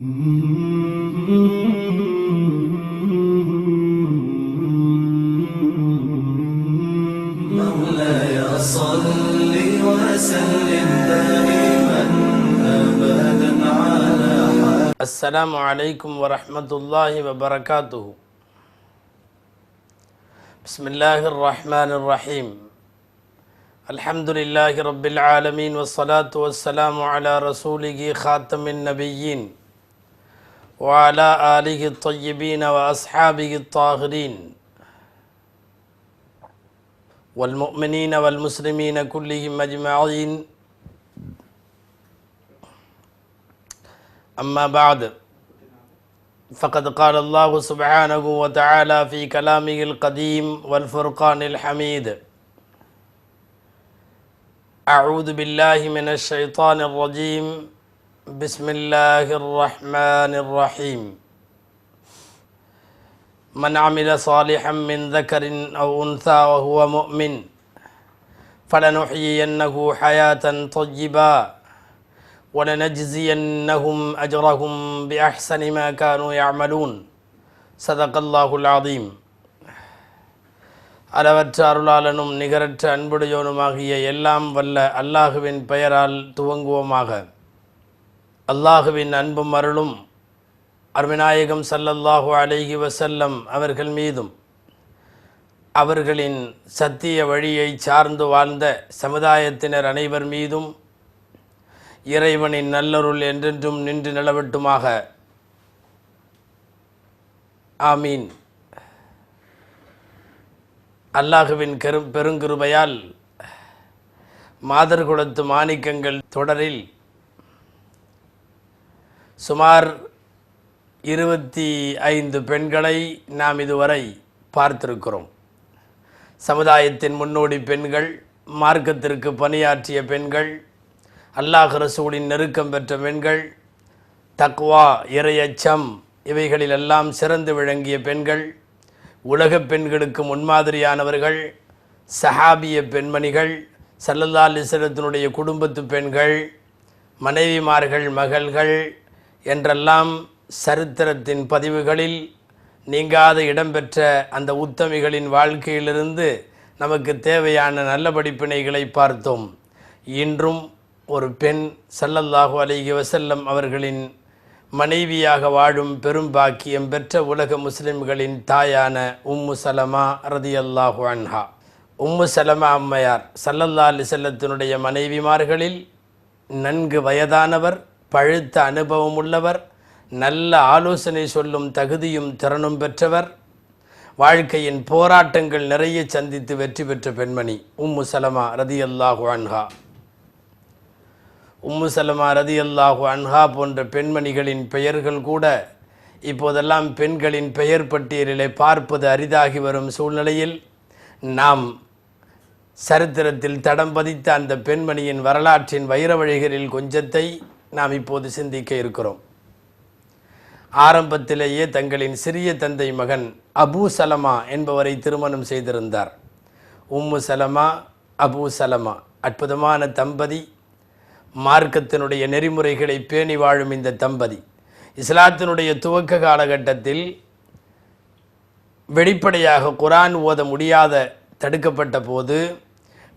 مولاي صل وسلم دائما ابدا على السلام عليكم ورحمة الله وبركاته. بسم الله الرحمن الرحيم. الحمد لله رب العالمين والصلاة والسلام على رسوله خاتم النبيين. وعلى آله الطيبين وأصحابه الطاهرين. والمؤمنين والمسلمين كلهم أجمعين. أما بعد فقد قال الله سبحانه وتعالى في كلامه القديم والفرقان الحميد أعوذ بالله من الشيطان الرجيم. بسم الله الرحمن الرحيم من عمل صالحا من ذكر أو أنثى وهو مؤمن فلنحيينه حياة طيبة ولنجزينهم أجرهم بأحسن ما كانوا يعملون صدق الله العظيم அளவற்ற அருளாளனும் நிகரற்ற அன்புடையோனுமாகிய எல்லாம் வல்ல அல்லாஹுவின் பெயரால் துவங்குவோமாக அல்லாஹுவின் அன்பும் அருளும் அருவிநாயகம் சல்லல்லாஹு அலைஹி வசல்லம் அவர்கள் மீதும் அவர்களின் சத்திய வழியை சார்ந்து வாழ்ந்த சமுதாயத்தினர் அனைவர் மீதும் இறைவனின் நல்லருள் என்றென்றும் நின்று நிலவட்டுமாக. ஆமீன். அல்லாஹுவின் கரு பெருங்கிருபையால் மாதர்குலத்து மாணிக்கங்கள் தொடரில் சுமார் இருபத்தி ஐந்து பெண்களை நாம் இதுவரை பார்த்திருக்கிறோம். சமுதாயத்தின் முன்னோடி பெண்கள் மார்க்கத்திற்கு பணியாற்றிய பெண்கள் அல்லாஹ் ரசூலின் நெருக்கம் பெற்ற பெண்கள் தக்வா இறையச்சம் இவைகளிலெல்லாம் சிறந்து விளங்கிய பெண்கள் உலகப் பெண்களுக்கு முன்மாதிரியானவர்கள் சஹாபிய பெண்மணிகள் சல்லல்லா அலிஸ்லத்தினுடைய குடும்பத்து பெண்கள் மனைவிமார்கள் மகள்கள் என்றெல்லாம் சரித்திரத்தின் பதிவுகளில் நீங்காத இடம்பெற்ற அந்த உத்தமிகளின் வாழ்க்கையிலிருந்து நமக்கு தேவையான நல்ல படிப்பினைகளை பார்த்தோம். இன்றும் ஒரு பெண் சல்லல்லாஹு அலைஹி வசல்லம் அவர்களின் மனைவியாக வாழும் பெரும் பாக்கியம் பெற்ற உலக முஸ்லிம்களின் தாயான உம்மு சலமா ரதியல்லாஹு அன்ஹா. உம்மு சலமா அம்மையார் சல்லல்லா அலிசல்லத்தினுடைய மனைவிமார்களில் நன்கு வயதானவர் பழுத்த அனுபவம் உள்ளவர் நல்ல ஆலோசனை சொல்லும் தகுதியும் திறனும் பெற்றவர். வாழ்க்கையின் போராட்டங்கள் நிறைய சந்தித்து வெற்றி பெற்ற பெண்மணி உம்மு சலமா ரதியல்லாஹு அன்ஹா. உம்மு சலமா ரதி அல்லாஹு அன்ஹா போன்ற பெண்மணிகளின் பெயர்கள் கூட இப்போதெல்லாம் பெண்களின் பெயர் பட்டியலிலே பார்ப்பது அரிதாகி வரும் சூழ்நிலையில் நாம் சரித்திரத்தில் தடம் பதித்த அந்த பெண்மணியின் வரலாற்றின் வைர வழிகளில் கொஞ்சத்தை நாம் இப்போது சிந்திக்க இருக்கிறோம். ஆரம்பத்திலேயே தங்களின் சிறிய தந்தை மகன் அபூ சலமா என்பவரை திருமணம் செய்திருந்தார். உம்மு சலமா அபூ சலமா அற்புதமான தம்பதி. மார்க்கத்தினுடைய நெறிமுறைகளை பேணி வாழும் இந்த தம்பதி. இஸ்லாத்தினுடைய துவக்க காலகட்டத்தில் வெளிப்படையாக குரான் ஓத முடியாத தடுக்கப்பட்ட போது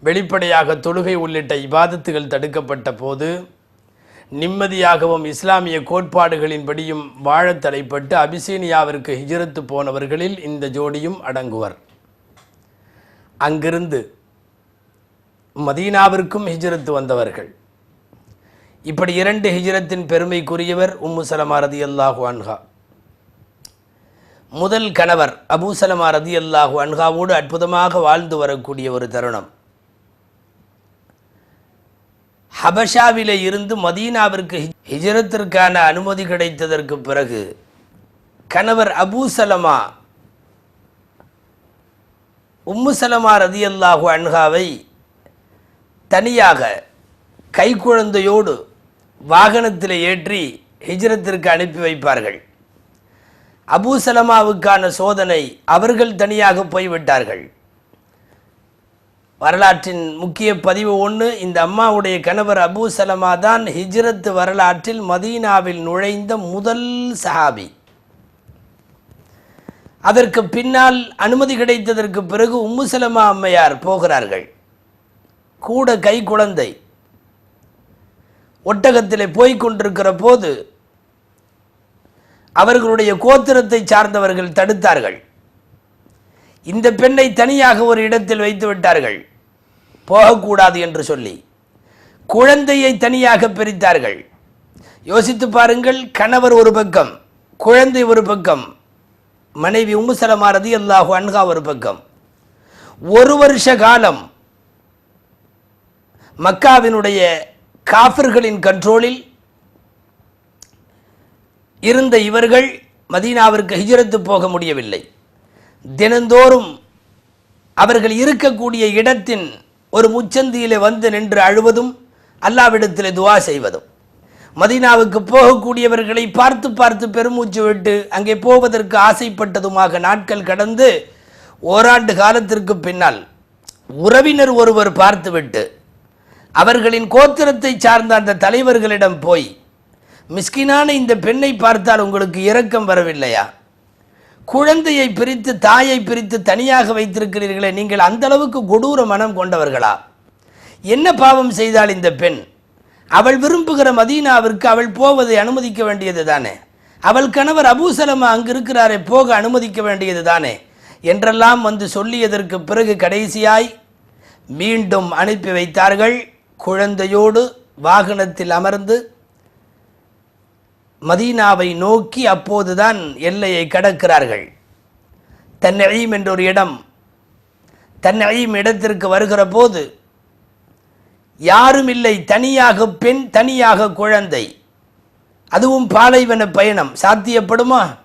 வெளிப்படையாக தொழுகை உள்ளிட்ட இபாதத்துகள் தடுக்கப்பட்ட போது நிம்மதியாகவும் இஸ்லாமிய கோட்பாடுகளின்படியும் வாழத் தலைப்பட்டு அபிசீனியாவிற்கு ஹிஜரத்து போனவர்களில் இந்த ஜோடியும் அடங்குவர். அங்கிருந்து மதீனாவிற்கும் ஹிஜரத்து வந்தவர்கள். இப்படி இரண்டு ஹிஜரத்தின் பெருமைக்குரியவர் உம்மு சலமா ரதி அல்லாஹு அன்ஹா. முதல் கணவர் அபூசலமா ரதி அல்லாஹு அன்ஹாவோடு அற்புதமாக வாழ்ந்து வரக்கூடிய ஒரு தருணம். ஹபஷாவில இருந்து மதீனாவிற்கு ஹிஜரத்திற்கான அனுமதி கிடைத்ததற்கு பிறகு கணவர் அபூ சலமா உம்மு சலமா ரதி அல்லாஹு அன்ஹாவை தனியாக கைக்குழந்தையோடு வாகனத்தில் ஏற்றி ஹிஜரத்திற்கு அனுப்பி வைப்பார்கள். அபூ சலமாவுக்கான சோதனை அவர்கள் தனியாக போய்விட்டார்கள். வரலாற்றின் முக்கிய பதிவு ஒன்று இந்த அம்மாவுடைய கணவர் அபூ சலமா தான் ஹிஜ்ரத் வரலாற்றில் மதீனாவில் நுழைந்த முதல் சஹாபி. அதற்கு பின்னால் அனுமதி கிடைத்ததற்கு பிறகு உம்மு சலமா அம்மையார் போகிறார்கள். கூட கை குழந்தை. ஒட்டகத்தில் போய்கொண்டிருக்கிற போது அவர்களுடைய கோத்திரத்தை சார்ந்தவர்கள் தடுத்தார்கள். இந்த பெண்ணை தனியாக ஒரு இடத்தில் வைத்து விட்டார்கள். போகக்கூடாது என்று சொல்லி குழந்தையை தனியாக பிரித்தார்கள். யோசித்து பாருங்கள் கணவர் ஒரு பக்கம் குழந்தை ஒரு பக்கம் மனைவி உமுசலமாரதி அல்லாஹு அன்ஹா ஒரு பக்கம். ஒரு வருஷ காலம் மக்காவினுடைய காஃபிர்களின் கண்ட்ரோலில் இருந்த இவர்கள் மதீனாவிற்கு ஹிஜரத்து போக முடியவில்லை. தினந்தோறும் அவர்கள் இருக்கக்கூடிய இடத்தின் ஒரு முச்சந்தியிலே வந்து நின்று அழுவதும் அல்லாவிடத்திலே துவா செய்வதும். மதீனாவுக்கு போகக்கூடியவர்களை பார்த்து பார்த்து பெருமூச்சு விட்டு அங்கே போவதற்கு ஆசைப்பட்டதுமாக நாட்கள் கடந்து ஓராண்டு காலத்திற்கு பின்னால் உறவினர் ஒருவர் பார்த்துவிட்டு அவர்களின் கோத்திரத்தை சார்ந்த அந்த தலைவர்களிடம் போய் மிஸ்கினான இந்த பெண்ணை பார்த்தால் உங்களுக்கு இரக்கம் வரவில்லையா? குழந்தையை பிரித்து தாயை பிரித்து தனியாக வைத்திருக்கிறீர்களே நீங்கள் அந்த அளவுக்கு கொடூர மனம் கொண்டவர்களா? என்ன பாவம் செய்தால் இந்த பெண்? அவள் விரும்புகிற மதீனாவிற்கு அவள் போவதை அனுமதிக்க வேண்டியது தானே? அவள் கணவர் அபூசலமா அங்கு இருக்கிறாரே போக அனுமதிக்க வேண்டியது தானே? என்றெல்லாம் வந்து சொல்லியதற்கு பிறகு கடைசியாய் மீண்டும் அனுப்பி வைத்தார்கள். குழந்தையோடு வாகனத்தில் அமர்ந்து மதீனாவை நோக்கி அப்போதுதான் எல்லையை கடக்கிறார்கள். தன்னழீம் என்ற ஒரு இடம். தன்னழீம் இடத்திற்கு வருகிற போது யாரும் இல்லை தனியாக பெண் தனியாக குழந்தை. அதுவும் பாலைவன பயணம். சாத்தியப்படுமா?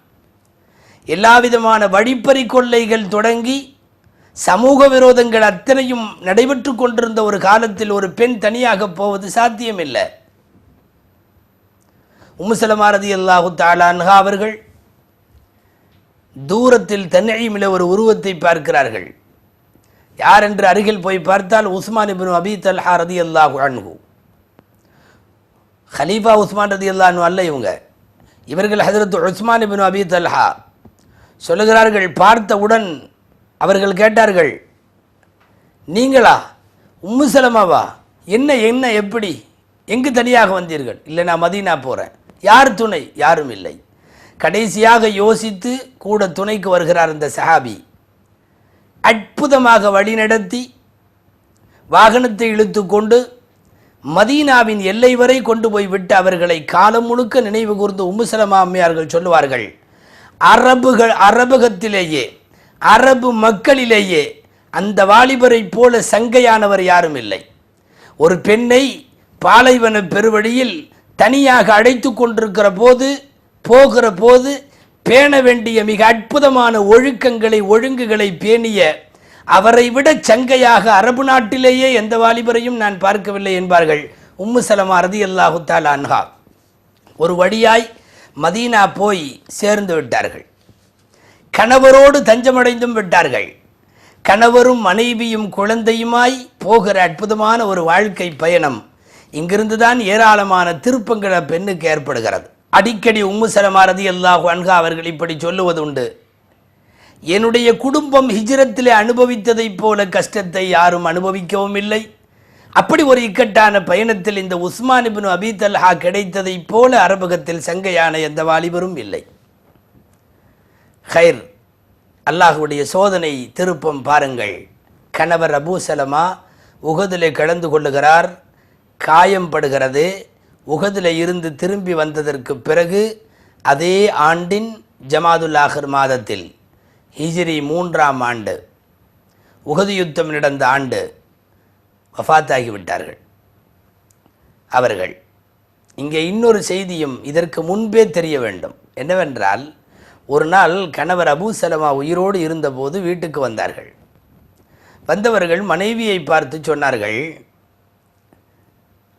எல்லா விதமான வழிப்பறி கொள்ளைகள் தொடங்கி சமூக விரோதங்கள் அத்தனையும் நடைபெற்று கொண்டிருந்த ஒரு காலத்தில் ஒரு பெண் தனியாக போவது சாத்தியமில்லை. உம்முசலமாரதி அல்லாஹு தாலான்ஹா அவர்கள் தூரத்தில் தன்னையுமில ஒரு உருவத்தை பார்க்கிறார்கள். யார் என்று அருகில் போய் பார்த்தால் உஸ்மான் இபின் அபி தல்ஹா ரதி அல்லாஹு அன்ஹு. ஹலீஃபா உஸ்மான் ரதி அல்லாஹு அல்ல இவங்க. இவர்கள் ஹசரத் உஸ்மான் இபின் அபி தல்ஹா சொல்லுகிறார்கள் பார்த்தவுடன் அவர்கள் கேட்டார்கள் நீங்களா? உம்முசலமாவா என்ன என்ன எப்படி? எங்கு தனியாக வந்தீர்கள்? இல்லை நான் மதீனா போகிறேன் யார் துணை? யாரும் இல்லை. கடைசியாக யோசித்து கூட துணைக்கு வருகிறார் இந்த சஹாபி. அற்புதமாக வழிநடத்தி வாகனத்தை இழுத்து கொண்டு மதீனாவின் எல்லை வரை கொண்டு போய் விட்டு அவர்களை காலம் முழுக்க நினைவு கூர்ந்து உம்முசலமா அம்மையார்கள் சொல்லுவார்கள் அரபுகள் அரபகத்திலேயே அரபு மக்களிலேயே அந்த வாலிபரை போல சங்கையானவர் யாரும் இல்லை. ஒரு பெண்ணை பாலைவன பெருவழியில் தனியாக அழைத்து கொண்டிருக்கிற போது போகிற போது பேண வேண்டிய மிக அற்புதமான ஒழுக்கங்களை ஒழுங்குகளை பேணிய அவரை விட சங்கையாக அரபு நாட்டிலேயே எந்த வாலிபரையும் நான் பார்க்கவில்லை என்பார்கள். உம்மு சலமா ரதி அல்லாஹுத்தால் அன்ஹா. ஒரு வழியாய் மதீனா போய் சேர்ந்து விட்டார்கள். கணவரோடு தஞ்சமடைந்தும் விட்டார்கள். கணவரும் மனைவியும் குழந்தையுமாய் போகிற அற்புதமான ஒரு வாழ்க்கை பயணம் இங்கிருந்துதான் ஏராளமான திருப்பங்கள பெண்ணுக்கு ஏற்படுகிறது. அடிக்கடி உம்மு சலமா அல்லாஹு அன்ஹா அவர்கள் இப்படி சொல்லுவது உண்டு என்னுடைய குடும்பம் ஹிஜ்ரத்திலே அனுபவித்ததைப் போல கஷ்டத்தை யாரும் அனுபவிக்கவும் இல்லை. அப்படி ஒரு இக்கட்டான பயணத்தில் இந்த உஸ்மான் இப்னு அபி கிடைத்ததைப் போல அரபகத்தில் சங்கையான எந்த வாலிபரும் இல்லை. ஹைர் அல்லாஹுடைய சோதனை திருப்பம் பாருங்கள். கணவர் அபூ சலமா உகதிலே கலந்து கொள்ளுகிறார். காயம் படுகிறது உகதில் இருந்து திரும்பி வந்ததற்கு பிறகு அதே ஆண்டின் ஜமாதுல் மாதத்தில் ஹிஜிரி மூன்றாம் ஆண்டு உகது யுத்தம் நடந்த ஆண்டு வஃபாத்தாகி விட்டார்கள். அவர்கள் இங்கே இன்னொரு செய்தியும் இதற்கு முன்பே தெரிய வேண்டும். என்னவென்றால் ஒரு நாள் கணவர் அபு சலமா உயிரோடு இருந்தபோது வீட்டுக்கு வந்தார்கள். வந்தவர்கள் மனைவியை பார்த்து சொன்னார்கள்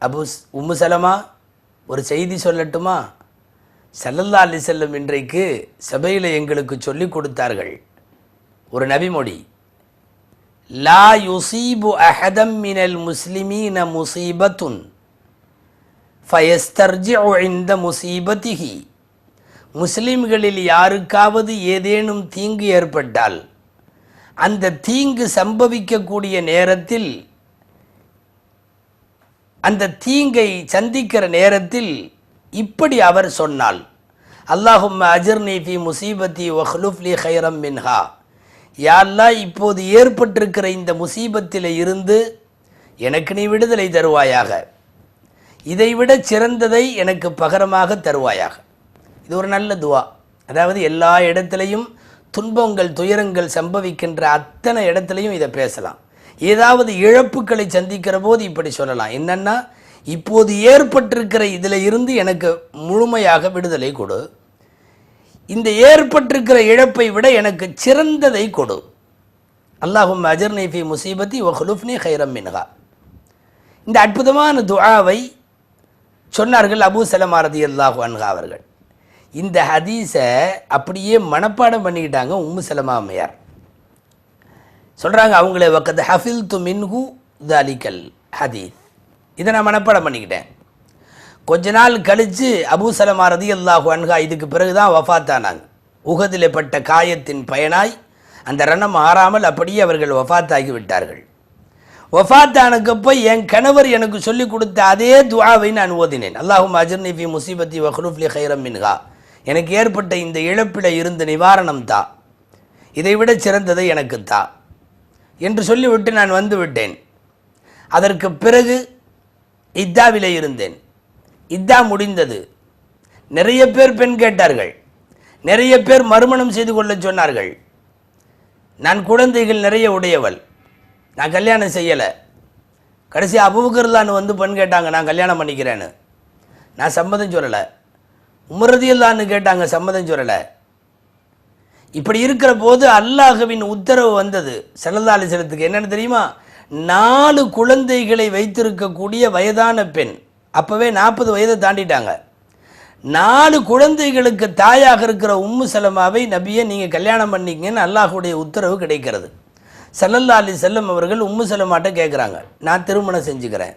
அபு உம்மு சலமா ஒரு செய்தி சொல்லட்டுமா? சல்லல்லா அலி செல்லம் இன்றைக்கு சபையில் எங்களுக்கு சொல்லிக் கொடுத்தார்கள். ஒரு நபிமொழி லா யுசீபு அஹதம் மினல் முஸ்லிமீன முசீபத்துன் ஃபயஸ்தர்ஜி இந்த முசீபத்திகி முஸ்லிம்களில் யாருக்காவது ஏதேனும் தீங்கு ஏற்பட்டால் அந்த தீங்கு சம்பவிக்கக்கூடிய நேரத்தில் அந்த தீங்கை சந்திக்கிற நேரத்தில் இப்படி அவர் சொன்னால் அல்லாஹும் அஜர்னி ஃபி முசீபத்தி ஒஹ்லுஃப்லி ஹைரம் மின்ஹா. யாரெல்லாம் இப்போது ஏற்பட்டிருக்கிற இந்த முசீபத்தில் இருந்து எனக்கு நீ விடுதலை தருவாயாக. இதைவிட சிறந்ததை எனக்கு பகரமாக தருவாயாக. இது ஒரு நல்ல துவா. அதாவது எல்லா இடத்துலையும் துன்பங்கள் துயரங்கள் சம்பவிக்கின்ற அத்தனை இடத்துலையும் இதை பேசலாம். ஏதாவது இழப்புகளை சந்திக்கிற போது இப்படி சொல்லலாம். என்னன்னா இப்போது ஏற்பட்டிருக்கிற இதில் இருந்து எனக்கு முழுமையாக விடுதலை கொடு. இந்த ஏற்பட்டிருக்கிற இழப்பை விட எனக்கு சிறந்ததை கொடு. அல்லாஹும் அஜர் நைஃபி முசீபத்தி ஒஹ்லுஃப்னி ஹைரம் மின்ஹா. இந்த அற்புதமான துஆவை சொன்னார்கள் அபு சலமாரதி அல்லாஹு அன்ஹா அவர்கள். இந்த ஹதீஸை அப்படியே மனப்பாடம் பண்ணிக்கிட்டாங்க உம்மு சலமா அம்மையார். சொல்கிறாங்க அவங்களே வக்கத்து ஹஃபில் து மின்ஹு அலிகல் ஹதி இதை நான் மனப்பாடம் பண்ணிக்கிட்டேன். கொஞ்ச நாள் கழித்து அபூசலமா ரதி அல்லாஹு அன்ஹா இதுக்கு பிறகு தான் வஃத்தானாங்க. உகதில் பட்ட காயத்தின் பயனாய் அந்த ரணம் ஆறாமல் அப்படியே அவர்கள் வஃபாத்தாகி விட்டார்கள். வஃபாத்தானக்கப்போ என் கணவர் எனக்கு சொல்லி கொடுத்த அதே துவாவை நான் ஓதினேன். அல்லாஹும் அஜர் ஃபி முசீபத்தி வஹ்லுஃப்லி ஹைரம் மின்ஹா. எனக்கு ஏற்பட்ட இந்த இழப்பில் இருந்த நிவாரணம் தா. இதைவிட சிறந்ததை எனக்கு தான் என்று சொல்லிவிட்டு நான் வந்து விட்டேன். அதற்கு பிறகு இத்தாவிலே இருந்தேன். இத்தா முடிந்தது. நிறைய பேர் பெண் கேட்டார்கள். நிறைய பேர் மறுமணம் செய்து கொள்ள சொன்னார்கள். நான் குழந்தைகள் நிறைய உடையவள். நான் கல்யாணம் செய்யலை. கடைசி அபுபக்கர்லான்னு வந்து பெண் கேட்டாங்க நான் கல்யாணம் பண்ணிக்கிறேன்னு. நான் சம்மதம் சொல்லலை. உமரதியல்லான்னு கேட்டாங்க சம்மதம் சொல்லலை. இப்படி இருக்கிற போது அல்லாஹுவின் உத்தரவு வந்தது. செல்லதாலி செலுத்துக்கு என்னென்னு தெரியுமா? நாலு குழந்தைகளை வைத்திருக்கக்கூடிய வயதான பெண். அப்போவே நாற்பது வயதை தாண்டிட்டாங்க. நாலு குழந்தைகளுக்கு தாயாக இருக்கிற உம்மு சலமாவை நபியை நீங்கள் கல்யாணம் பண்ணிங்கன்னு அல்லாஹுடைய உத்தரவு கிடைக்கிறது. சல்லல்லா அலி செல்லம் அவர்கள் உம்மு சலமாட்ட கேட்குறாங்க நான் திருமணம் செஞ்சுக்கிறேன்.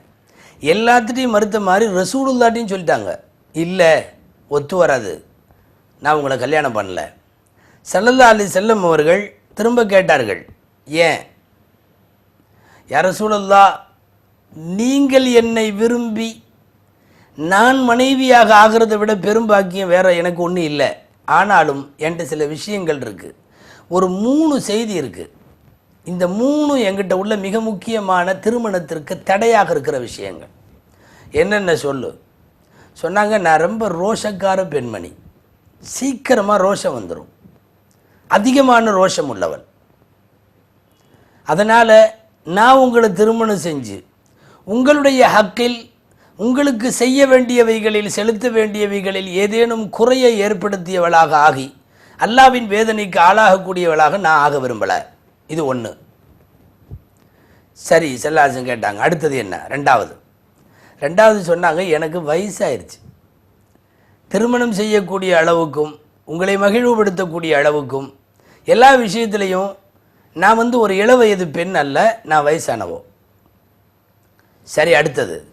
எல்லாத்துட்டையும் மறுத்த மாதிரி ரசூலுல்லாட்டையும் சொல்லிட்டாங்க. இல்லை ஒத்து வராது. நான் உங்களை கல்யாணம் பண்ணல. செல்லல்லா அலி செல்லம் அவர்கள் திரும்ப கேட்டார்கள் ஏன்? யார சூழல்லா நீங்கள் என்னை விரும்பி நான் மனைவியாக ஆகிறதை விட பெரும்பாக்கியம் வேற எனக்கு ஒன்றும் இல்லை. ஆனாலும் என்கிட்ட சில விஷயங்கள் இருக்குது ஒரு மூணு செய்தி இருக்குது இந்த மூணு என்கிட்ட உள்ள மிக முக்கியமான திருமணத்திற்கு தடையாக இருக்கிற விஷயங்கள். என்னென்ன சொல்லு? சொன்னாங்க நான் ரொம்ப ரோஷக்கார பெண்மணி. சீக்கிரமாக ரோஷம் வந்துடும் அதிகமான ரோஷம் உள்ளவன். அதனால் நான் உங்களை திருமணம் செஞ்சு உங்களுடைய ஹக்கில் உங்களுக்கு செய்ய வேண்டியவைகளில் செலுத்த வேண்டியவைகளில் ஏதேனும் குறையை ஏற்படுத்தியவளாக ஆகி அல்லாவின் வேதனைக்கு ஆளாகக்கூடியவளாக நான் ஆக விரும்பலை. இது ஒன்று சரி செல்லாசன் கேட்டாங்க. அடுத்தது என்ன? ரெண்டாவது. ரெண்டாவது சொன்னாங்க எனக்கு வயசாயிருச்சு. திருமணம் செய்யக்கூடிய அளவுக்கும் உங்களை மகிழ்வுபடுத்தக்கூடிய அளவுக்கும் எல்லா விஷயத்துலேயும் நான் வந்து ஒரு இள வயது பெண் அல்ல நான் வயசானவோ? சரி அடுத்தது.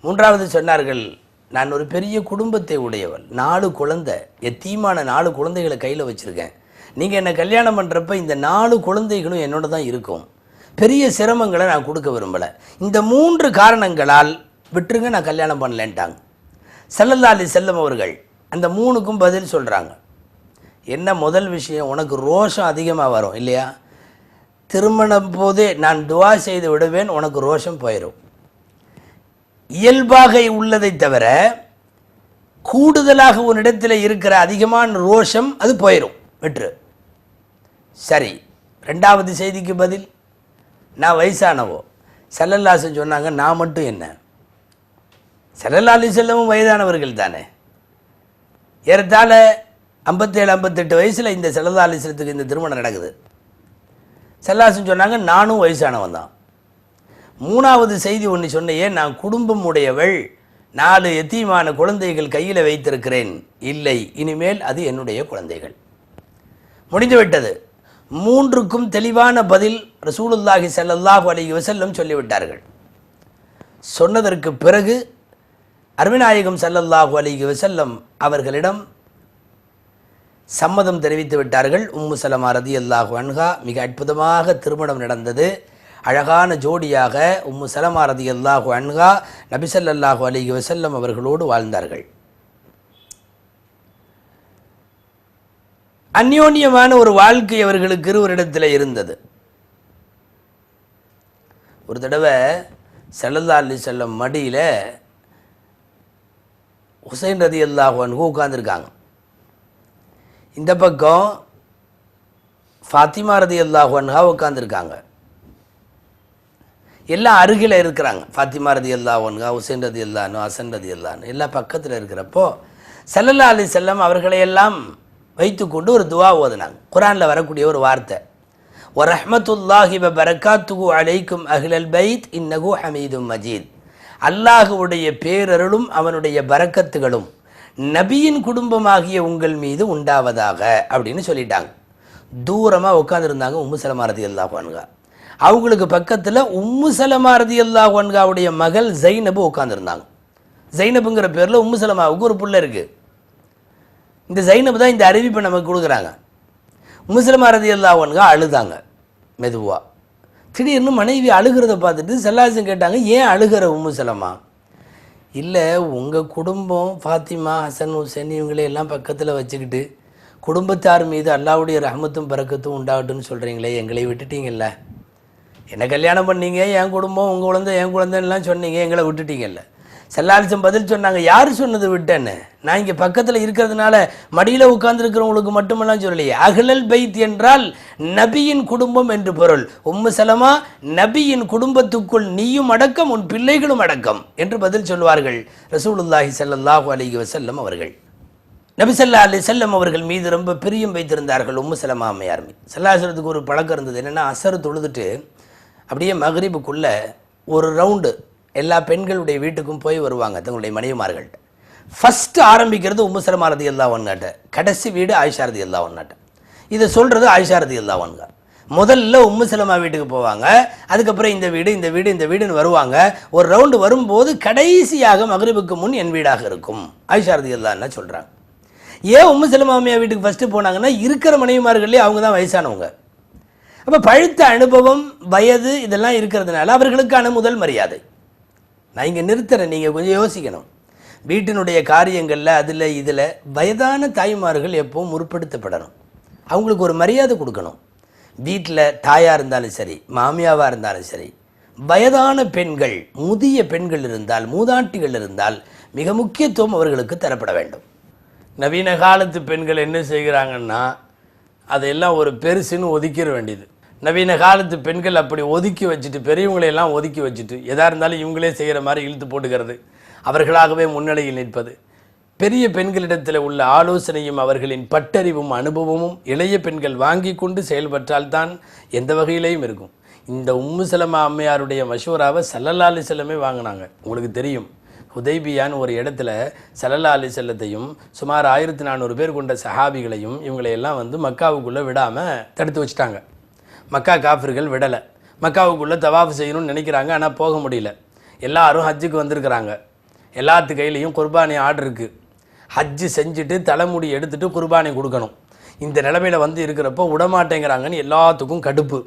மூன்றாவது சொன்னார்கள் நான் ஒரு பெரிய குடும்பத்தை உடையவள். நாலு குழந்தை. எத்தீமான நாலு குழந்தைகளை கையில் வச்சுருக்கேன். நீங்கள் என்னை கல்யாணம் பண்ணுறப்ப இந்த நாலு குழந்தைகளும் என்னோட தான் இருக்கும். பெரிய சிரமங்களை நான் கொடுக்க விரும்பலை. இந்த மூன்று காரணங்களால் விட்டுருங்க நான் கல்யாணம் பண்ணலேன்ட்டாங்க. செல்லல்லாலி செல்லம் அவர்கள் அந்த மூணுக்கும் பதில் சொல்கிறாங்க என்ன முதல் விஷயம்? உனக்கு ரோஷம் அதிகமாக வரும் இல்லையா? திருமணம் போதே நான் துவா செய்து விடுவேன் உனக்கு ரோஷம் போயிடும் இயல்பாக உள்ளதை தவிர கூடுதலாக உன்னிடத்தில் இருக்கிற அதிகமான ரோஷம் அது போயிடும் வெற்று சரி ரெண்டாவது செய்திக்கு பதில். நான் வயசானவோ? செல்லல்லாசன் சொன்னாங்க நான் மட்டும் என்ன? செல்லல்லாலி செல்லமும் வயதானவர்கள் தானே? ஏறத்தாழ ஐம்பத்தேழு ஐம்பத்தெட்டு வயசில் இந்த செல்லதாலீசனத்துக்கு இந்த திருமணம் நடக்குது. செல்லாசன் சொன்னாங்க நானும் வயசானவன் தான். மூணாவது செய்தி ஒன்று சொன்னையே நான் குடும்பம் உடையவள் நாலு எத்தியமான குழந்தைகள் கையில் வைத்திருக்கிறேன். இல்லை இனிமேல் அது என்னுடைய குழந்தைகள். முடிந்துவிட்டது. மூன்றுக்கும் தெளிவான பதில் ரசூலுல்லாஹி செல்லல்லாஹ் அலி வசல்லம் சொல்லிவிட்டார்கள். சொன்னதற்கு பிறகு அருமைநாயகம் செல்லல்லாஹு அலி வசல்லம் அவர்களிடம் சம்மதம் தெரிவித்து விட்டார்கள். உம்மு சலமா ரதியல்லாஹு அன்ஹா மிக அற்புதமாக திருமணம் நடந்தது. அழகான ஜோடியாக உம்மு சலமா ரதியல்லாஹு அன்ஹா நபிசல்லாஹு அலிஹி வசல்லம் அவர்களோடு வாழ்ந்தார்கள். அந்யோன்யமான ஒரு வாழ்க்கை அவர்களுக்கு இருவரிடத்தில் இருந்தது. ஒரு தடவை செல்லல்லா அலி செல்லம் மடியில் ஹுசைன் ரதி அல்லாஹு அன்ஹு உட்காந்துருக்காங்க இந்த பக்கம் ஃபாத்திமா ரதி அல்லாஹு அன்ஹா உட்காந்துருக்காங்க எல்லாம் அருகில் இருக்கிறாங்க. ஃபாத்திமா ரதி அல்லாஹு அன்ஹா ஹுசைன் ரதி அல்லானு ஹசன் ரதி எல்லாம் பக்கத்தில் இருக்கிறப்போ சல்லல்லா அலி செல்லம் அவர்களையெல்லாம் வைத்துக்கொண்டு ஒரு துவா ஓதுனாங்க. குரானில் வரக்கூடிய ஒரு வார்த்தை. வரஹ்மத்துல்லாஹி வ பரக்காத்துகு அலைக்கும் அஹ்லல் பைத் இன்னகு ஹமீதும் மஜீத். அல்லாஹுவுடைய பேரருளும் அவனுடைய பரக்கத்துகளும் நபியின் குடும்பமாகிய உங்கள் மீது உண்டாவதாக அப்படின்னு சொல்லிட்டாங்க. தூரமாக உட்காந்துருந்தாங்க உம்மு சலமாரதி அல்லாஹான்கா அவங்களுக்கு பக்கத்தில் உம்மு சலமாரதி அல்லாஹான்காவுடைய மகள் ஜைனபு உட்காந்துருந்தாங்க ஜைனபுங்கிற பேரில் உம்மு சலமாவுக்கு ஒரு புள்ள இருக்குது இந்த ஜைனபு தான் இந்த அறிவிப்பை நமக்கு கொடுக்குறாங்க. முஸ்லிம் ரதி அல்லாவன்க அழுதாங்க மெதுவாக திடீர்னு மனைவி அழுகிறத பார்த்துட்டு செல்லாசம் கேட்டாங்க ஏன் அழுகிற உம்மு சலமா? இல்லை உங்கள் குடும்பம் ஃபாத்திமா ஹசன் ஹுசேன் இவங்களே எல்லாம் பக்கத்தில் வச்சுக்கிட்டு குடும்பத்தார் மீது அல்லாவுடைய ரஹமத்தும் பறக்கத்தும் உண்டாகட்டும்னு சொல்கிறீங்களே எங்களை விட்டுட்டீங்கல்ல? என்னை கல்யாணம் பண்ணீங்க? என் குடும்பம் உங்கள் குழந்தை என் குழந்தைன்னெலாம் சொன்னீங்க எங்களை விட்டுட்டீங்கல்ல? செல்லாலிசம் பதில் சொன்னாங்க. யார் சொன்னது விட்டேன்னு? நான் இங்கே பக்கத்தில் இருக்கிறதுனால மடியில் உட்கார்ந்துருக்கிறவங்களுக்கு மட்டுமெல்லாம் சொல்லலையே. அகலல் பைத் என்றால் நபியின் குடும்பம் என்று பொருள். உம்மு சலமா நபியின் குடும்பத்துக்குள் நீயும் அடக்கம் உன் பிள்ளைகளும் அடக்கம் என்று பதில் சொல்வார்கள். ரசூலுல்லாஹி சல்லாஹூ அலைஹி வசல்லம் அவர்கள். நபி சல்லா அலி செல்லம் அவர்கள் மீது ரொம்ப பிரியம் வைத்திருந்தார்கள் உம்மு சலமா அம்மையார் மீது. சல்லாசனத்துக்கு ஒரு பழக்கம் இருந்தது. என்னென்னா அசர் தொழுதுட்டு அப்படியே மகரிபுக்குள்ளே ஒரு ரவுண்டு எல்லா பெண்களுடைய வீட்டுக்கும் போய் வருவாங்க தங்களுடைய மனைவிமார்கள்ட்ட. ஃபஸ்ட்டு ஆரம்பிக்கிறது உம்மு எல்லா ரதி ஒன்னாட்ட கடைசி வீடு ஆயிஷாரதி எல்லா ஒன்னாட்ட இதை சொல்கிறது ஆயிஷாரதி எல்லா அல்லா ஒன்கா முதல்ல உம்மு சலமா வீட்டுக்கு போவாங்க. அதுக்கப்புறம் இந்த வீடு இந்த வீடு இந்த வீடுன்னு வருவாங்க. ஒரு ரவுண்டு வரும்போது கடைசியாக மகரிபுக்கு முன் என் வீடாக இருக்கும். ஆயிஷா இல்லான்னு சொல்கிறாங்க ஏன் உம்மு வீட்டுக்கு ஃபஸ்ட்டு போனாங்கன்னா இருக்கிற மனைவிமார்கள்லேயே அவங்க தான் வயசானவங்க. அப்போ பழுத்த அனுபவம் வயது இதெல்லாம் இருக்கிறதுனால அவர்களுக்கான முதல் மரியாதை. நான் இங்கே நிறுத்துகிறேன் நீங்கள் கொஞ்சம் யோசிக்கணும். வீட்டினுடைய காரியங்களில் அதில் இதில் வயதான தாய்மார்கள் எப்போவும் முற்படுத்தப்படணும். அவங்களுக்கு ஒரு மரியாதை கொடுக்கணும். வீட்டில் தாயாக இருந்தாலும் சரி மாமியாவாக இருந்தாலும் சரி வயதான பெண்கள் முதிய பெண்கள் இருந்தால் மூதாட்டிகள் இருந்தால் மிக முக்கியத்துவம் அவர்களுக்கு தரப்பட வேண்டும். நவீன காலத்து பெண்கள் என்ன செய்கிறாங்கன்னா அதையெல்லாம் ஒரு பெருசுன்னு ஒதுக்கிட வேண்டியது. நவீன காலத்து பெண்கள் அப்படி ஒதுக்கி வச்சுட்டு பெரியவங்களை எல்லாம் ஒதுக்கி வச்சுட்டு எதாக இருந்தாலும் இவங்களே செய்கிற மாதிரி இழுத்து போட்டுக்கிறது அவர்களாகவே முன்னிலையில் நிற்பது. பெரிய பெண்களிடத்தில் உள்ள ஆலோசனையும் அவர்களின் பட்டறிவும் அனுபவமும் இளைய பெண்கள் வாங்கி கொண்டு செயல்பட்டால்தான் எந்த வகையிலையும் இருக்கும். இந்த உம்மு சலமா அம்மையாருடைய மஷூராவை சல்லல்லா செல்லமே வாங்கினாங்க. உங்களுக்கு தெரியும் ஹுதைபியான்னு ஒரு இடத்துல சல்லல்லா அலி செல்லத்தையும் சுமார் ஆயிரத்தி நானூறு பேர் கொண்ட சஹாபிகளையும் இவங்களையெல்லாம் வந்து மக்காவுக்குள்ளே விடாமல் தடுத்து வச்சுட்டாங்க. மக்கா காஃபிர்கள் விடலை. மக்காவுக்குள்ளே தவாஃப் செய்யணும்னு நினைக்கிறாங்க ஆனால் போக முடியல. எல்லாரும் ஹஜ்ஜுக்கு வந்திருக்கிறாங்க. எல்லாத்து கையிலையும் குர்பானி ஆர்டர் இருக்குது ஹஜ்ஜு செஞ்சுட்டு தலைமுடி எடுத்துட்டு குர்பானி கொடுக்கணும். இந்த நிலமையில வந்து இருக்கிறப்போ விடமாட்டேங்கிறாங்கன்னு எல்லாத்துக்கும் கடுப்பு.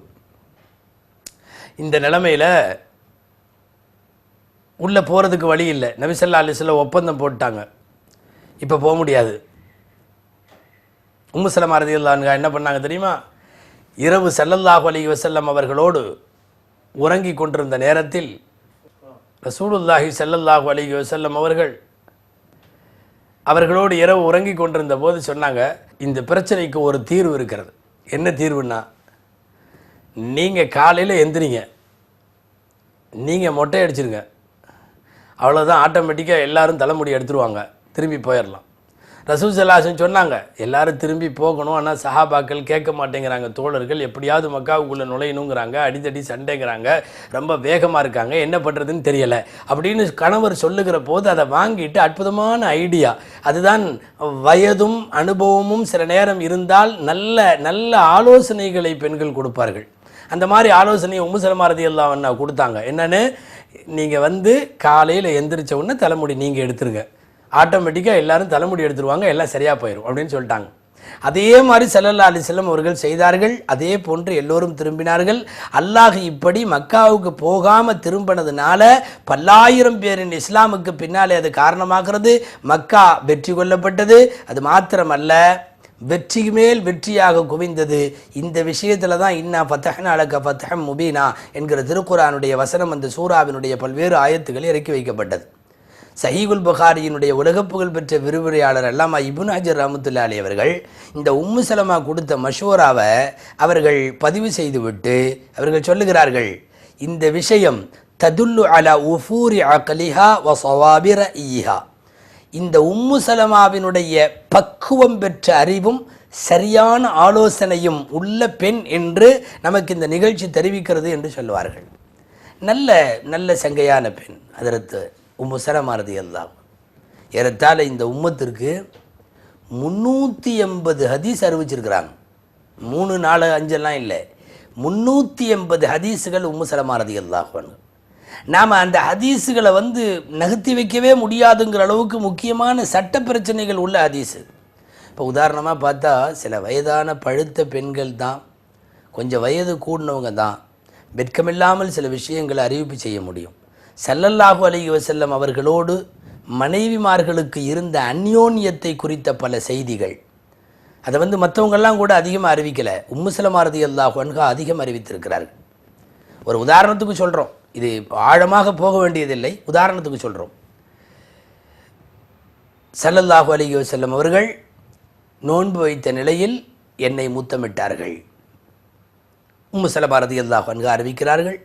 இந்த நிலமையில உள்ளே போகிறதுக்கு வழி இல்லை. நபிசல்லா அலிஸ்ல ஒப்பந்தம் போட்டாங்க. இப்போ போக முடியாது. உம்முசலம் சலமா என்ன பண்ணாங்க தெரியுமா? இரவு செல்லல்லாஹு அலி வசல்லம் அவர்களோடு உறங்கிக் கொண்டிருந்த நேரத்தில் ரசூலுல்லாஹி செல்லல்லாஹு அலி வசல்லம் அவர்கள் அவர்களோடு இரவு உறங்கிக் கொண்டிருந்த போது சொன்னாங்க இந்த பிரச்சனைக்கு ஒரு தீர்வு இருக்கிறது. என்ன தீர்வுன்னா நீங்கள் காலையில் எந்திரிங்க. நீங்கள் மொட்டை அடிச்சிருங்க. அவ்வளோதான் ஆட்டோமேட்டிக்காக எல்லாரும் தலைமுடி எடுத்துருவாங்க. திரும்பி போயிடலாம் ரசூல் சல்லாசன் சொன்னாங்க எல்லாரும் திரும்பி போகணும் ஆனால் சஹாபாக்கள் கேட்க மாட்டேங்கிறாங்க தோழர்கள் எப்படியாவது மக்காவுக்குள்ளே நுழையணுங்கிறாங்க அடித்தடி சண்டைங்கிறாங்க ரொம்ப வேகமாக இருக்காங்க என்ன பண்ணுறதுன்னு தெரியலை அப்படின்னு கணவர் சொல்லுகிற போது அதை வாங்கிட்டு அற்புதமான ஐடியா. அதுதான் வயதும் அனுபவமும் சில நேரம் இருந்தால் நல்ல நல்ல ஆலோசனைகளை பெண்கள் கொடுப்பார்கள். அந்த மாதிரி ஆலோசனையை உமுசலமாரதி எல்லாம் கொடுத்தாங்க. என்னென்னு நீங்கள் வந்து காலையில் எந்திரிச்ச உடனே தலைமுடி நீங்கள் எடுத்துருங்க. ஆட்டோமேட்டிக்காக எல்லாரும் தலைமுடி எடுத்துருவாங்க எல்லாம் சரியாக போயிடும் அப்படின்னு சொல்லிட்டாங்க. அதே மாதிரி ஸல்லல்லாஹு அலிசல்லம் அவர்கள் செய்தார்கள். அதே போன்று எல்லோரும் திரும்பினார்கள். அல்லாஹ் இப்படி மக்காவுக்கு போகாமல் திரும்பினதுனால பல்லாயிரம் பேரின் இஸ்லாமுக்கு பின்னாலே அது காரணமாகிறது. மக்கா வெற்றி கொள்ளப்பட்டது. அது மாத்திரமல்ல வெற்றிக்கு மேல் வெற்றியாக குவிந்தது. இந்த விஷயத்துல தான் இன்னா ஃபத்தஹ்னா அலக ஃபத்தஹம் முபீனா என்கிற திருக்குறானுடைய வசனம் அந்த சூறாவினுடைய பல்வேறு ஆயத்துகள் இறக்கி வைக்கப்பட்டது. சஹீகுல் புகாரியினுடைய உலக புகழ் பெற்ற விரிவுரையாளர் அல்லாமா இபுன் ஹஜர் ரஹமத்துல்லாலி அவர்கள் இந்த உம்மு சலமா கொடுத்த மஷூராவை அவர்கள் பதிவு செய்துவிட்டு அவர்கள் சொல்லுகிறார்கள் இந்த விஷயம் ததுல்லு அலா உஃபூரி அகலிஹா வ சவாபிர ஈஹா. இந்த உம்மு சலமாவினுடைய பக்குவம் பெற்ற அறிவும் சரியான ஆலோசனையும் உள்ள பெண் என்று நமக்கு இந்த நிகழ்ச்சி தெரிவிக்கிறது என்று சொல்லுவார்கள். நல்ல நல்ல சங்கையான பெண் அதற்கு உம்மு சலமாரதி எல்லாம் ஏறத்தாழ இந்த உம்மத்திற்கு முந்நூற்றி எண்பது ஹதீஸ் அறிவிச்சிருக்கிறாங்க. மூணு நாலு அஞ்செல்லாம் இல்லை. முந்நூற்றி எண்பது ஹதீஸுகள் உம்மு சலமாரதி எல்லாஹான் நாம் அந்த ஹதீஸுகளை வந்து நகர்த்தி வைக்கவே முடியாதுங்கிற அளவுக்கு முக்கியமான சட்ட பிரச்சனைகள் உள்ள ஹதீஸு. இப்போ உதாரணமாக பார்த்தா சில வயதான பழுத்த பெண்கள் தான் கொஞ்சம் வயது கூடினவங்க தான் வெட்கமில்லாமல் சில விஷயங்களை அறிவிப்பு செய்ய முடியும். சல்லல்லாஹு அலைஹி வசல்லம் அவர்களோடு மனைவிமார்களுக்கு இருந்த அந்யோன்யத்தை குறித்த பல செய்திகள். அதை வந்து மற்றவங்கெல்லாம் கூட அதிகமாக அறிவிக்கலை. உம்முசலமாரதி அல்லாஹ் அன்கா அதிகம் அறிவித்திருக்கிறார்கள். ஒரு உதாரணத்துக்கு சொல்கிறோம் இது ஆழமாக போக வேண்டியதில்லை. உதாரணத்துக்கு சொல்கிறோம் சல்லல்லாஹு அலைஹி வசல்லம் அவர்கள் நோன்பு வைத்த நிலையில் என்னை முத்தமிட்டார்கள். உம்மு சலபாரதி அல்லாஹ் அன்கா அறிவிக்கிறார்கள்.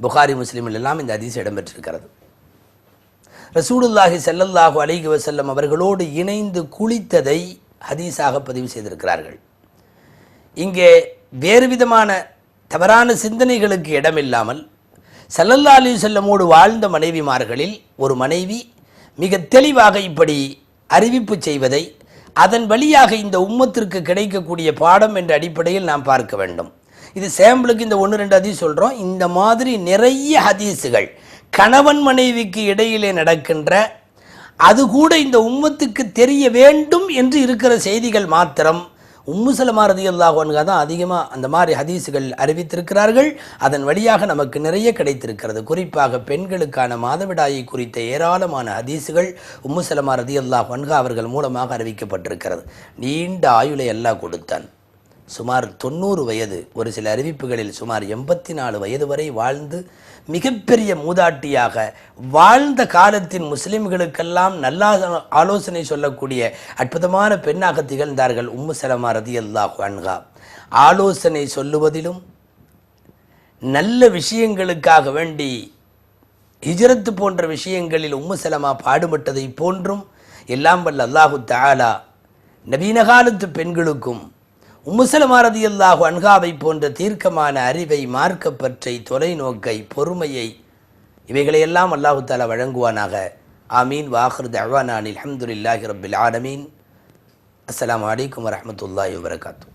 புகாரி முஸ்லீமில் எல்லாம் இந்த அதிசயம் இடம்பெற்றிருக்கிறது. ரசூலுல்லாஹி செல்லல்லாஹு அலைஹி வசல்லம் அவர்களோடு இணைந்து குளித்ததை ஹதீஸாக பதிவு செய்திருக்கிறார்கள். இங்கே வேறு விதமான தவறான சிந்தனைகளுக்கு இடமில்லாமல் சல்லல்லா அலி செல்லமோடு வாழ்ந்த மனைவிமார்களில் ஒரு மனைவி மிக தெளிவாக இப்படி அறிவிப்பு செய்வதை அதன் வழியாக இந்த உம்மத்திற்கு கிடைக்கக்கூடிய பாடம் என்ற அடிப்படையில் நாம் பார்க்க வேண்டும். இது சாம்பிளுக்கு இந்த ஒன்று ரெண்டு ஹதீஸ் சொல்கிறோம் இந்த மாதிரி நிறைய ஹதீஸுகள் கணவன் மனைவிக்கு இடையிலே நடக்கின்ற அது கூட இந்த உம்மத்துக்கு தெரிய வேண்டும் என்று இருக்கிற செய்திகள் மாத்திரம். உம்முசலமா சலமா ரதியல்லாஹு தான் அதிகமாக அந்த மாதிரி ஹதீஸுகள் அறிவித்திருக்கிறார்கள். அதன் வழியாக நமக்கு நிறைய கிடைத்திருக்கிறது. குறிப்பாக பெண்களுக்கான மாதவிடாயை குறித்த ஏராளமான ஹதீஸுகள் உம்முசலமா சலமா ரதியல்லாஹு அன்ஹா அவர்கள் மூலமாக அறிவிக்கப்பட்டிருக்கிறது. நீண்ட ஆயுளை எல்லாம் கொடுத்தான். சுமார் தொண்ணூறு வயது ஒரு சில அறிவிப்புகளில் சுமார் எண்பத்தி நாலு வயது வரை வாழ்ந்து மிகப்பெரிய மூதாட்டியாக வாழ்ந்த காலத்தின் முஸ்லிம்களுக்கெல்லாம் நல்ல ஆலோசனை சொல்லக்கூடிய அற்புதமான பெண்ணாக திகழ்ந்தார்கள் உம்மு சலமா ரதி அல்லாஹ் அன்ஹா. ஆலோசனை சொல்லுவதிலும் நல்ல விஷயங்களுக்காக வேண்டி ஹிஜரத்து போன்ற விஷயங்களில் உம்மு சலமா பாடுபட்டதை போன்றும் எல்லாம் வல்ல அல்லாஹு தாலா நவீன காலத்து பெண்களுக்கும் உம்முசலமாரதி அல்லாஹு அன்காவை போன்ற தீர்க்கமான அறிவை மார்க்கப்பற்றை தொலைநோக்கை பொறுமையை இவைகளையெல்லாம் அல்லாஹு தாலா வழங்குவானாக. ஆமீன். வாஹர் தவானான் அல்ஹம்துலில்லாஹி ரபில் ஆலமீன். அஸ்லாம் வலைக்கம் வரமத்துல்லாஹி வபரகாத்து.